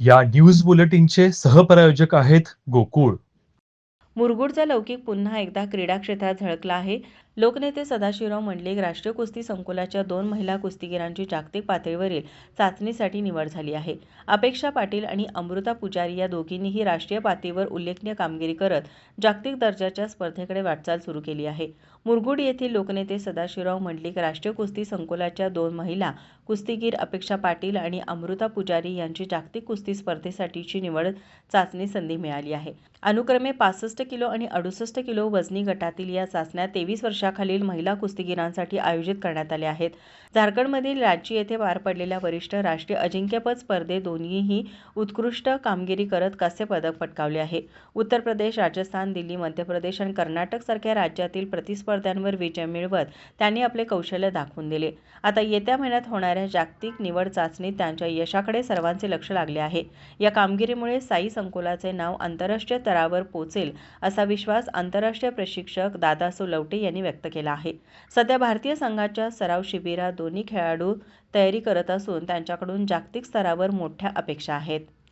या न्यूज बुलेटिनचे सहप्रायोजक आहेत गोकुळ. मुरगुडचा लौकिक पुन्हा एकदा क्रीडा क्षेत्रात झळकला आहे. लोकनेते सदाशिवराव मंडलिक राष्ट्रीय कुस्ती संकुलाच्या दोन महिला कुस्तीगीरांची जागतिक पातळीवरील चाचणीसाठी निवड झाली आहे. अपेक्षा पाटील आणि अमृता पुजारी या दोघींनीही राष्ट्रीय पातळीवर उल्लेखनीय कामगिरी करत जागतिक दर्जाच्या स्पर्धेकडे वाटचाल सुरू केली आहे. मुरगुड येथील लोकनेते सदाशिवराव मंडलिक राष्ट्रीय कुस्ती संकुलाच्या दोन महिला कुस्तीगीर अपेक्षा पाटील आणि अमृता पुजारी यांची जागतिक कुस्ती स्पर्धेसाठीची निवड चाचणी संधी मिळाली आहे. अनुक्रमे पासष्ट किलो आणि अडुसष्ट किलो वजनी गटातील या चाचण्या तेवीस वर्ष वर्षाखालील महिला कुस्तीगीरांसाठी आयोजित करण्यात आल्या आहेत. झारखंडमधील रांची येथे पार पडलेल्या वरिष्ठ राष्ट्रीय अजिंक्यपद स्पर्धेत दोन्हीही उत्कृष्ट कामगिरी करत कांस्य पदक पटकावले आहे. उत्तर प्रदेश राजस्थान दिल्ली मध्य प्रदेश आणि कर्नाटक सारख्या राज्यातील प्रतिस्पर्ध्यांवर विजय मिळवत त्यांनी आपले कौशल्य दाखवून दिले. आता येत्या महिन्यात होणाऱ्या जागतिक निवड चाचणीत त्यांच्या यशाकडे सर्वांचे लक्ष लागले आहे. या कामगिरीमुळे साई संकुलाचे नाव आंतरराष्ट्रीय स्तरावर पोचेल असा विश्वास आंतरराष्ट्रीय प्रशिक्षक दादासो लवटे यांनी व्यक्त केला आहे. सध्या भारतीय संघाच्या सराव शिबिरात दोन्ही खेळाडू तयारी करत असून त्यांच्याकडून जागतिक स्तरावर मोठ्या अपेक्षा आहेत.